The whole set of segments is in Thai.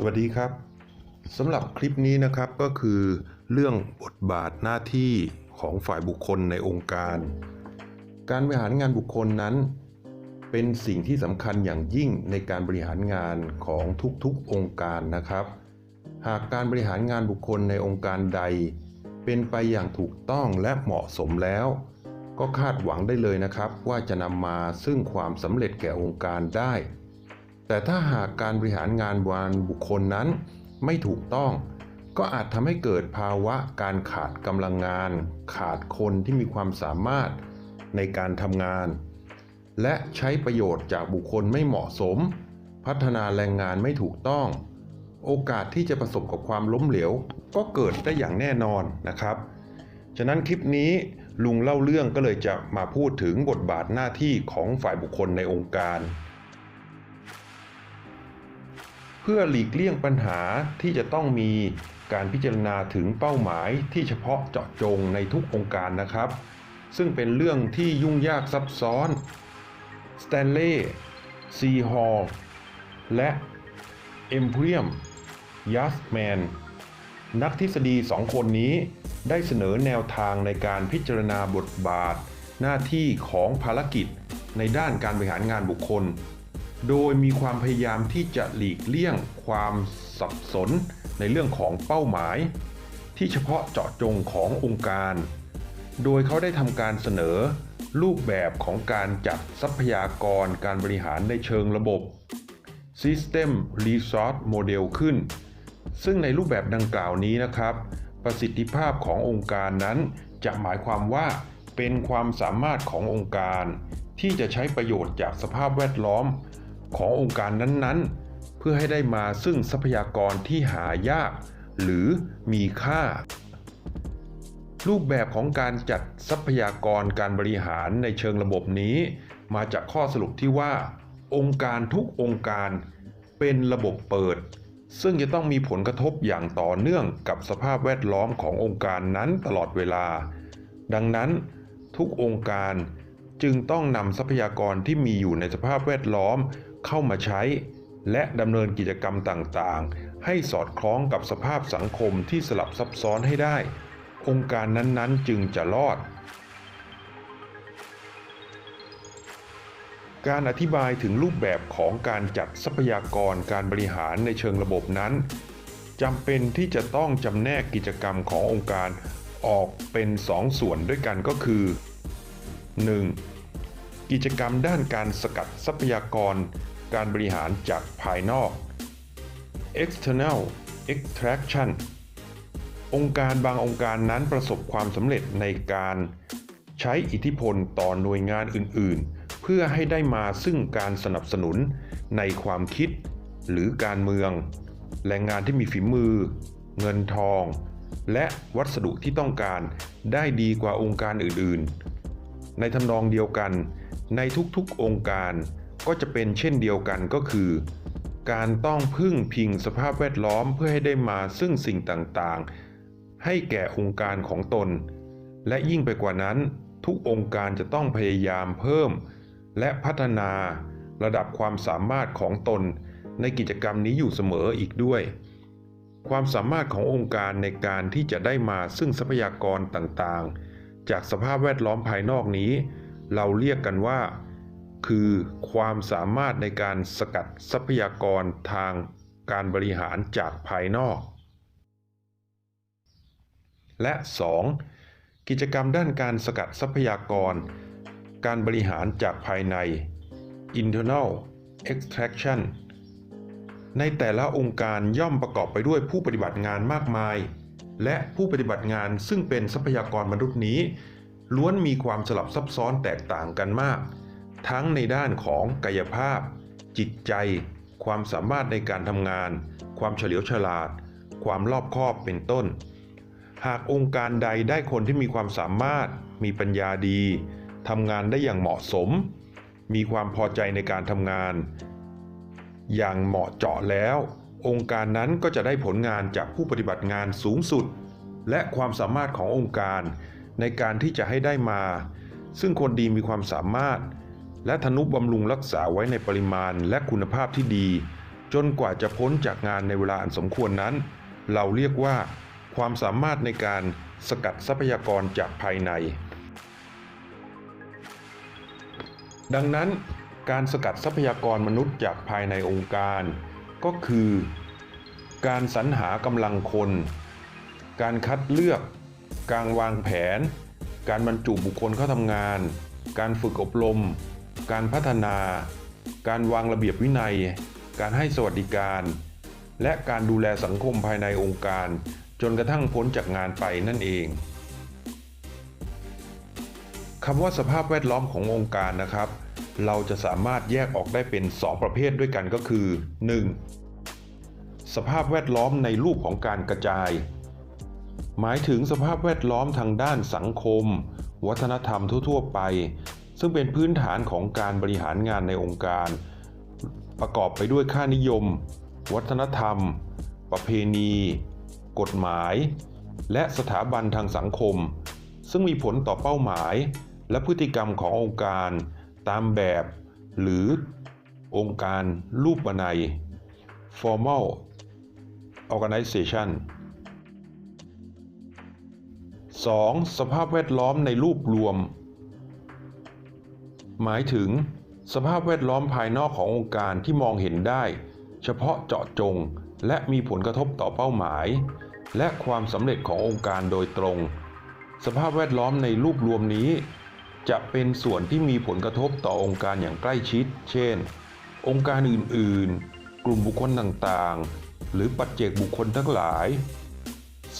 สวัสดีครับสำหรับคลิปนี้นะครับก็คือเรื่องบทบาทหน้าที่ของฝ่ายบุคคลในองค์การ การบริหารงานบุคคลนั้น เป็นสิ่งที่สำคัญอย่างยิ่งในการบริหารงานของทุกๆองค์การนะครับ หากการบริหารงานบุคคลในองค์การใด เป็นไปอย่างถูกต้องและเหมาะสมแล้ว ก็คาดหวังได้เลยนะครับ ว่าจะนำมาซึ่งความสำเร็จแก่องค์การได้ แต่ถ้าหากการบริหารงานวานบุคคลนั้นไม่ถูกต้อง ก็อาจทำให้เกิดภาวะการขาดกำลังงาน ขาดคนที่มีความสามารถในการทำงาน และใช้ประโยชน์จากบุคคลไม่เหมาะสม พัฒนาแรงงานไม่ถูกต้อง โอกาสที่จะประสบกับความล้มเหลว ก็เกิดได้อย่างแน่นอนนะครับ ฉะนั้นคลิปนี้ลุงเล่าเรื่องก็เลยจะมาพูดถึงบทบาทหน้าที่ของฝ่ายบุคคลในองค์การ พื่อหลีกเลี่ยงปัญหาที่จะต้องมีการพิจารณาถึงเป้าหมายที่เฉพาะเจาะจงในทุกองค์การนะครับ ซึ่งเป็นเรื่องที่ยุ่งยากซับซ้อนสแตนเล่ซีฮอลและเอ็มพรียมยัสแมนนักทฤษฎีสองคนนี้ได้เสนอแนวทางในการพิจารณาบทบาท หน้าที่ของภารกิจในด้านการบริหารงานบุคคล โดยมีความพยายามที่จะหลีกเลี่ยงความสับสนในเรื่องของเป้าหมาย ที่เฉพาะเจาะจงขององค์การ โดยเขาได้ทำการเสนอรูปแบบของการจัดทรัพยากรการบริหารในเชิงระบบ System Resource Model ขึ้น ซึ่งในรูปแบบดังกล่าวนี้นะครับ ประสิทธิภาพขององค์การนั้นจะหมายความว่าเป็นความสามารถขององค์การ ที่จะใช้ประโยชน์จากสภาพแวดล้อม ขององค์การนั้นๆ เพื่อให้ได้มาซึ่งทรัพยากรที่หายาก หรือมีค่า รูปแบบของการจัดทรัพยากรการบริหารในเชิงระบบนี้ มาจากข้อสรุปที่ว่า องค์การทุกองค์การเป็นระบบเปิด ซึ่งจะต้องมีผลกระทบอย่างต่อเนื่องกับสภาพแวดล้อมขององค์การนั้นตลอดเวลา ดังนั้นทุกองค์การจึงต้องนำทรัพยากรที่มีอยู่ในสภาพแวดล้อม เข้ามาใช้ และดำเนินกิจกรรมต่างๆ ให้สอดคล้องกับสภาพสังคมที่สลับซับซ้อนให้ได้ องค์การนั้นๆจึงจะรอด การอธิบายถึงรูปแบบของการจัดทรัพยากรการบริหารในเชิงระบบนั้นจำเป็นที่จะต้องจำแนกกิจกรรมขององค์การออกเป็นสองส่วนด้วยกันก็คือ 1. กิจกรรมด้านการสกัดทรัพยากร การบริหารจากภายนอก external extraction องค์การบางองค์การนั้นประสบความสำเร็จในการใช้อิทธิพลต่อหน่วยงานอื่นๆ เพื่อให้ได้มาซึ่งการสนับสนุนในความคิด หรือการเมือง แรงงานที่มีฝีมือ เงินทอง และวัสดุที่ต้องการได้ดีกว่าองค์การอื่นๆ ในทำนองเดียวกัน ในทุกๆองค์การ ก็จะเป็นเช่นเดียวกันก็คือ การต้องพึ่งพิงสภาพแวดล้อมเพื่อให้ได้มาซึ่งสิ่งต่างๆ ให้แก่องค์การของตน และยิ่งไปกว่านั้น ทุกองค์การจะต้องพยายามเพิ่ม และพัฒนาระดับความสามารถของตน ในกิจกรรมนี้อยู่เสมออีกด้วย ความสามารถขององค์การในการที่จะได้มาซึ่งทรัพยากรต่างๆ จากสภาพแวดล้อมภายนอกนี้ เราเรียกกันว่า คือความสามารถในการสกัดทรัพยากรทางการบริหารจากภายนอก และ 2. กิจกรรมด้านการสกัดทรัพยากร การบริหารจากภายใน internal extraction ในแต่ละองค์การย่อมประกอบไปด้วยผู้ปฏิบัติงานมากมาย และผู้ปฏิบัติงานซึ่งเป็นทรัพยากรมนุษย์นี้ ล้วนมีความสลับซับซ้อนแตกต่างกันมาก ทั้งในด้านของกายภาพ จิตใจ ความสามารถในการทำงาน ความเฉลียวฉลาด ความรอบคอบเป็นต้น หากองค์การใดได้คนที่มีความสามารถ มีปัญญาดีทำงานได้อย่างเหมาะสม มีความพอใจในการทำงาน อย่างเหมาะเจาะแล้ว องค์การนั้นก็จะได้ผลงานจากผู้ปฏิบัติงานสูงสุด และความสามารถขององค์การในการที่จะให้ได้มา ซึ่งคนดีมีความสามารถ และทนุบำรุงรักษาไว้ในปริมาณและคุณภาพที่ดี จนกว่าจะพ้นจากงานในเวลาอันสมควรนั้น เราเรียกว่า ความสามารถในการสกัดทรัพยากรจากภายใน ดังนั้นการสกัดทรัพยากรมนุษย์จากภายในองค์การ ก็คือ การสรรหากำลังคน การคัดเลือก การวางแผน การบรรจุบุคคลเข้าทำงาน การฝึกอบรม การพัฒนา การวางระเบียบวินัย การให้สวัสดิการ และการดูแลสังคมภายในองค์การ จนกระทั่งพ้นจากงานไปนั่นเองคำว่าสภาพแวดล้อมขององค์การนะครับ เราจะสามารถแยกออกได้เป็น 2 ประเภทด้วยกันก็คือ 1. สภาพแวดล้อมในรูปของการกระจาย หมายถึงสภาพแวดล้อมทางด้านสังคม วัฒนธรรมทั่ว ๆ ไป ซึ่งเป็นพื้นฐานของการบริหารงานในองค์การ ประกอบไปด้วยค่านิยม วัฒนธรรม ประเพณี กฎหมาย และสถาบันทางสังคม ซึ่งมีผลต่อเป้าหมาย และพฤติกรรมขององค์การตามแบบ หรือองค์การรูปนัย formal organization 2. สภาพแวดล้อมในรูปรวม หมายถึง สภาพแวดล้อมภายนอกขององค์การที่มองเห็นได้ เฉพาะเจาะจง และมีผลกระทบต่อเป้าหมาย และความสำเร็จขององค์การโดยตรง สภาพแวดล้อมในรูปรวมนี้ จะเป็นส่วนที่มีผลกระทบต่อองค์การอย่างใกล้ชิด เช่น องค์การอื่น ๆ กลุ่มบุคคลต่างๆ หรือปัจเจกบุคคลทั้งหลาย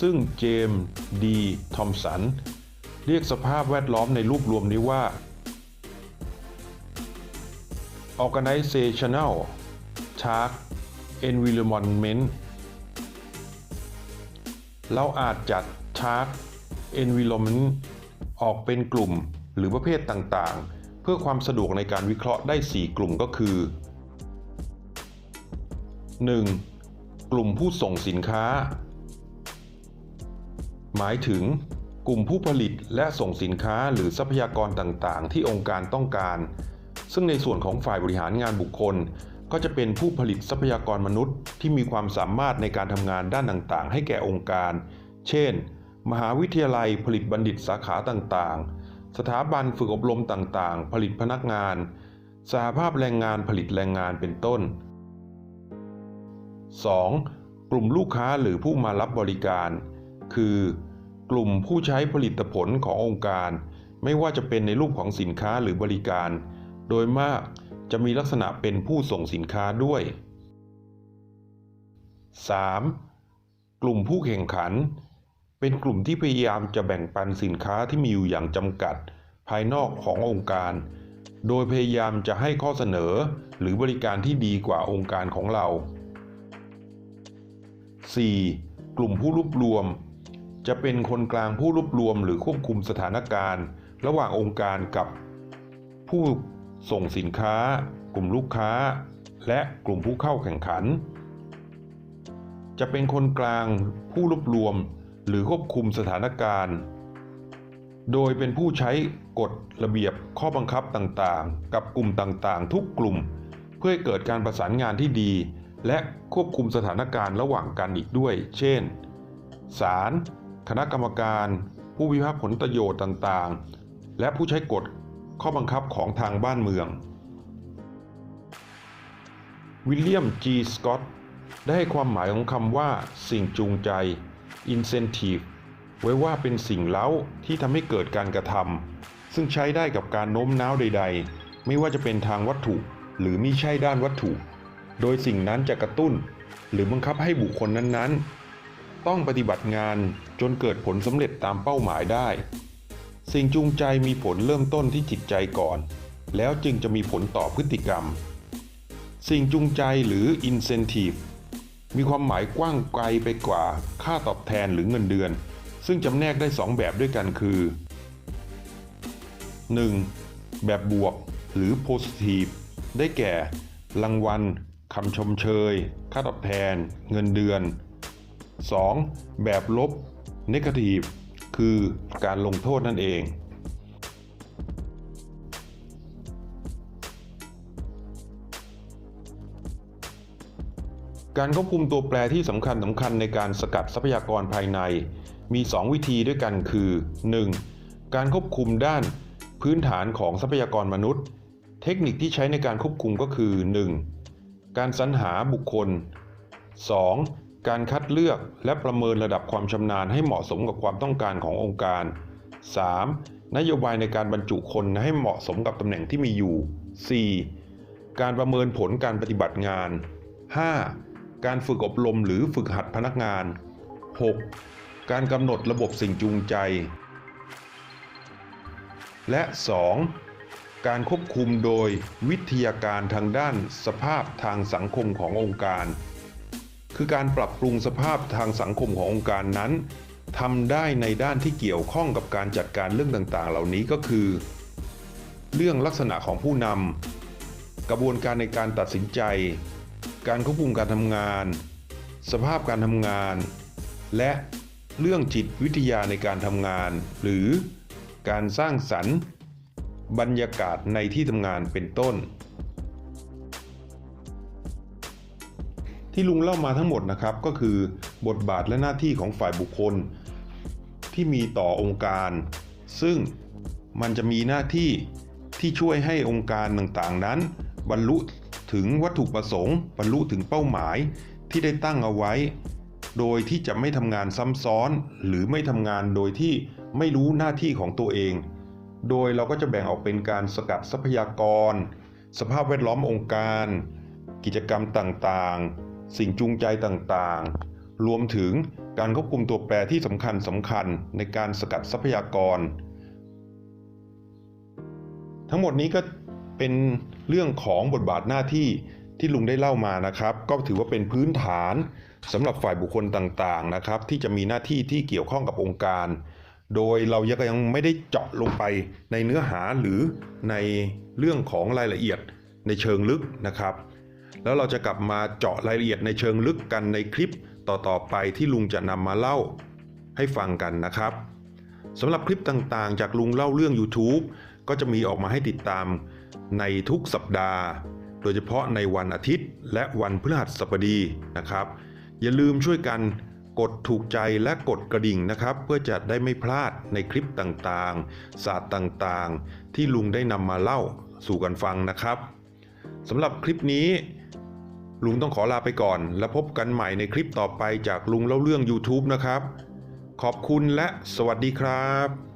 ซึ่งเจมส์ดี ทอมสัน เรียกสภาพแวดล้อมในรูปรวมนี้ว่า organizational task environment เราอาจจัด task environment ออกเป็นกลุ่มหรือประเภทต่างๆ เพื่อความสะดวกในการวิเคราะห์ได้ 4 กลุ่มก็คือ 1. กลุ่มผู้ส่งสินค้า หมายถึงกลุ่มผู้ผลิตและส่งสินค้าหรือทรัพยากรต่างๆ ที่องค์การต้องการ ซึ่งในส่วนของฝ่ายบริหารงานบุคคล ก็จะเป็นผู้ผลิตทรัพยากรมนุษย์ ที่มีความสามารถในการทำงานด้านต่างๆ ให้แก่องค์การ เช่น มหาวิทยาลัยผลิตบัณฑิตสาขาต่างๆ สถาบันฝึกอบรมต่างๆ ผลิตพนักงาน สหภาพแรงงานผลิตแรงงานเป็นต้น 2. กลุ่มลูกค้าหรือผู้มารับบริการ คือกลุ่มผู้ใช้ผลิตผลขององค์การ ไม่ว่าจะเป็นในรูปของสินค้าหรือบริการ โดยมากจะมีลักษณะเป็นผู้ส่งสินค้าด้วย 3. กลุ่มผู้แข่งขัน เป็นกลุ่มที่พยายามจะแบ่งปันสินค้าที่มีอยู่อย่างจำกัด ภายนอกขององค์การ โดยพยายามจะให้ข้อเสนอหรือบริการที่ดีกว่าองค์การของเรา 4. กลุ่มผู้รวบรวม จะเป็นคนกลางผู้รวบรวมหรือควบคุมสถานการณ์ ระหว่างองค์การกับผู้ ส่งสินค้า กลุ่มลูกค้า และกลุ่มผู้เข้าแข่งขัน จะเป็นคนกลางผู้รวบรวมหรือควบคุมสถานการณ์ โดยเป็นผู้ใช้กฎระเบียบข้อบังคับต่างๆ กับกลุ่มต่างๆ ทุกกลุ่ม เพื่อให้เกิดการประสานงานที่ดี และควบคุมสถานการณ์ระหว่างกันอีกด้วย เช่น ศาล คณะกรรมการ ผู้พิพากษาผลประโยชน์ต่างๆ และผู้ใช้กฎ ข้อบังคับของทางบ้านเมือง วิลเลียม G. สกอตได้ให้ความหมายของคำว่า สิ่งจูงใจ incentive ไว้ว่าเป็นสิ่งเล้าที่ทำให้เกิดการกระทำซึ่งใช้ได้กับการโน้มน้าวใด ๆ ไม่ว่าจะเป็นทางวัตถุ หรือมิใช่ด้านวัตถุ โดยสิ่งนั้นจะกระตุ้น หรือบังคับให้บุคคลนั้นๆ ต้องปฏิบัติงานจนเกิดผลสำเร็จตามเป้าหมายได้ สิ่งจูงใจมีผลเริ่มต้นที่จิตใจก่อน แล้วจึงจะมีผลต่อพฤติกรรม สิ่งจูงใจหรือ incentive มีความหมายกว้างไกลไปกว่าค่าตอบแทนหรือเงินเดือน ซึ่งจำแนกได้ 2 แบบด้วยกันคือ 1. แบบบวกหรือ positive ได้แก่ รางวัลคำชมเชย ค่าตอบแทน เงินเดือน 2. แบบลบ negative คือการลงโทษนั่นเอง การควบคุมตัวแปรที่สำคัญสำคัญในการสกัดทรัพยากรภายใน มี 2 วิธีด้วยกันคือ 1. การควบคุมด้านพื้นฐานของทรัพยากรมนุษย์ เทคนิคที่ใช้ในการควบคุมก็คือ 1. การสรรหาบุคคล 2. การคัดเลือกและประเมินระดับความชำนาญให้เหมาะสมกับความต้องการขององค์การ 3. นโยบายในการบรรจุคนให้เหมาะสมกับตำแหน่งที่มีอยู่ 4. การประเมินผลการปฏิบัติงาน 5. การฝึกอบรมหรือฝึกหัดพนักงาน 6. การกำหนดระบบสิ่งจูงใจ และ 2. การควบคุมโดยวิทยาการทางด้านสภาพทางสังคมขององค์การ คือการปรับปรุงสภาพทางสังคมขององค์การนั้นทำได้ในด้านที่เกี่ยวข้องกับการจัดการเรื่องต่างๆ เหล่านี้ก็คือ เรื่องลักษณะของผู้นำกระบวนการในการตัดสินใจ การควบคุมการทำงาน สภาพการทำงาน และเรื่องจิตวิทยาในการทำงาน หรือการสร้างสรรค์ บรรยากาศในที่ทำงานเป็นต้น ที่ลุงเล่ามาทั้งหมดนะครับ ก็คือบทบาทและหน้าที่ของฝ่ายบุคคล ที่มีต่อองค์การ ซึ่งมันจะมีหน้าที่ที่ช่วยให้องค์การต่างๆนั้น บรรลุถึงวัตถุประสงค์ บรรลุถึงเป้าหมายที่ได้ตั้งเอาไว้ โดยที่จะไม่ทำงานซ้ำซ้อน หรือไม่ทำงานโดยที่ไม่รู้หน้าที่ของตัวเอง โดยเราก็จะแบ่งออกเป็นการสกัดทรัพยากร สภาพแวดล้อมองค์การ กิจกรรมต่างๆ สิ่งจูงใจต่างๆ รวมถึงการควบคุมตัวแปรที่สำคัญสำคัญในการสกัดทรัพยากร ทั้งหมดนี้ก็เป็นเรื่องของบทบาทหน้าที่ที่ลุงได้เล่ามานะครับ ก็ถือว่าเป็นพื้นฐานสำหรับฝ่ายบุคคลต่างๆนะครับ ที่จะมีหน้าที่ที่เกี่ยวข้องกับองค์การ โดยเรายังไม่ได้เจาะลงไปในเนื้อหาหรือในเรื่องของรายละเอียดในเชิงลึกนะครับ แล้วเราจะกลับมาเจาะรายละเอียดในเชิงลึกกันในคลิปต่อๆไปที่ลุงจะนำมาเล่าให้ฟังกันนะครับสำหรับคลิปต่างๆ จากลุงเล่าเรื่อง YouTube ก็จะมีออกมาให้ติดตามในทุกสัปดาห์ โดยเฉพาะในวันอาทิตย์ และวันพฤหัสบดีนะครับ อย่าลืมช่วยกันกดถูกใจและกดกระดิ่งนะครับ เพื่อจะได้ไม่พลาดในคลิปต่างๆ ศาสตร์ต่างๆ ที่ลุงได้นำมาเล่าสู่กันฟังนะครับสำหรับคลิปนี้ ลุงต้องขอลาไปก่อน แล้วพบกันใหม่ในคลิปต่อไปจากลุงเล่าเรื่อง YouTube นะครับ ขอบคุณและสวัสดีครับ